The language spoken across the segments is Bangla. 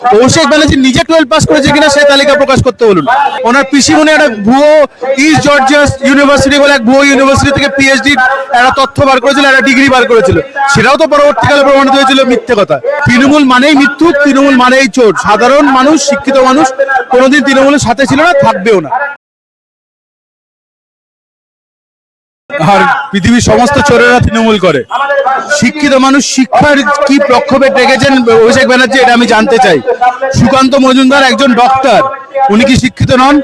অভিষেক ব্যানার্জি নিজে টুয়েলভ পাস করেছে কিনা সেই তালিকা প্রকাশ করতে বলুন। ওনার পিসিমনি একটা ভুয়ো ইস্ট জর্জিয়াস ইউনিভার্সিটি বলে এক ভুয়ো ইউনিভার্সিটি থেকে পিএইচডি একটা তথ্য বার করেছিল একটা ডিগ্রি বার করেছিল। সেটাও তো পরবর্তীকালে প্রমাণিত হয়েছিল মিথ্যে কথা। তৃণমূল মানেই মৃত্যু তৃণমূল মানেই চোর। সাধারণ মানুষ শিক্ষিত মানুষ কোনোদিন তৃণমূলের সাথে ছিল না থাকবেও না। আর পৃথিবীর সমস্ত চোরেরা তৃণমূল করে। শিক্ষিত মানুষ শিক্ষার কি প্রক্ষোভে রেখেছেন অভিষেক ব্যানার্জি, এটা আমি জানতে চাই। সুকান্ত মজুমদার একজন ডক্টর, উনি কি শিক্ষিত নন?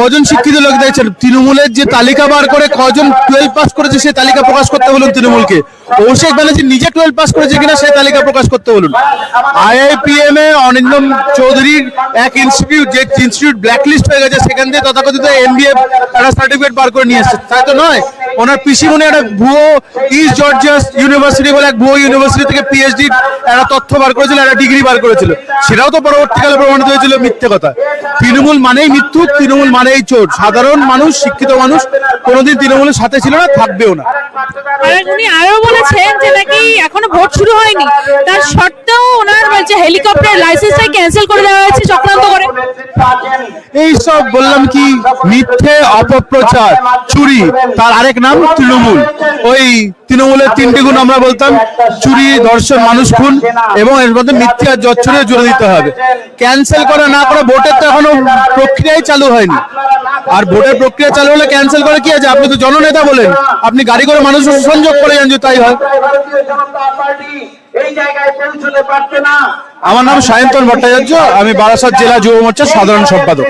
কজন শিক্ষিত লোক দেখছেন? তৃণমূলের যে তালিকা বার করে কজন টুয়েলভ পাস করেছে সেই তালিকা প্রকাশ করতে বলুন তৃণমূলকে। অভিষেক ব্যানার্জি নিজে টুয়েলভ পাস করেছে কিনা সেই তালিকা প্রকাশ করতে বলুন। আইআইপিএম এ অনিন্দম চৌধুরীর এক ইনস্টিটিউট যে ইনস্টিটিউট ব্ল্যাকলিস্ট হয়ে গেছে, সেখান থেকে তথাকথিত এমবিএ একটা সার্টিফিকেট বার করে নিয়ে এসেছে। তাই তো নয়? ওনার পিসিমনি একটা ভুয়ো ইস্ট জর্জিয়াস ইউনিভার্সিটি বলে এক ভুয়ো ইউনিভার্সিটি থেকে পিএইচডি একটা তথ্য বার করেছিল একটা ডিগ্রি বার করেছিল। সেটাও তো পরবর্তীকালে প্রমাণিত হয়েছিল মিথ্যে কথা। তৃণমূল মানেই মৃত্যু তৃণমূল মানেই চোর। সাধারণ মানুষ শিক্ষিত মানুষ কোনোদিন তৃণমূলের সাথে ছিল না থাকবেও না। উনি আরও বলেছেন যে নাকি এখনও ভোট শুরু হয়নি। তার সত্ত্বেও ওনার যে হেলিকপ্টার লাইসেন্সটাই ক্যান্সেল করে দেওয়া হয়েছে চক্রান্ত করে। এই সব বললাম কি মিথ্যে অপপ্রচার চুরি তার আরেক নাম তৃণমূল। ওই তৃণমূলের তিনটি গুণ আমরা বলতাম, চুরি, ধর্ষণ, মানুষ খুন এবং এর মধ্যে মিথ্যা জচ্ছরে জুড়ে দিতে হবে। ক্যান্সেল করা না করা ভোটের তো এখনও প্রক্রিয়াই চালু হয়নি। আর ভোটের প্রক্রিয়া চালু হলে ক্যান্সেল করে কি আছে? আপনি তো জননেতা বলেন। আপনি গাড়ি করে মানুষ সংযোগ করে যান যে তাই হয়। আমার নাম সায়ন্তন ভট্টাচার্য, আমি বারাসাত জেলা যুব মোর্চার সাধারণ সম্পাদক।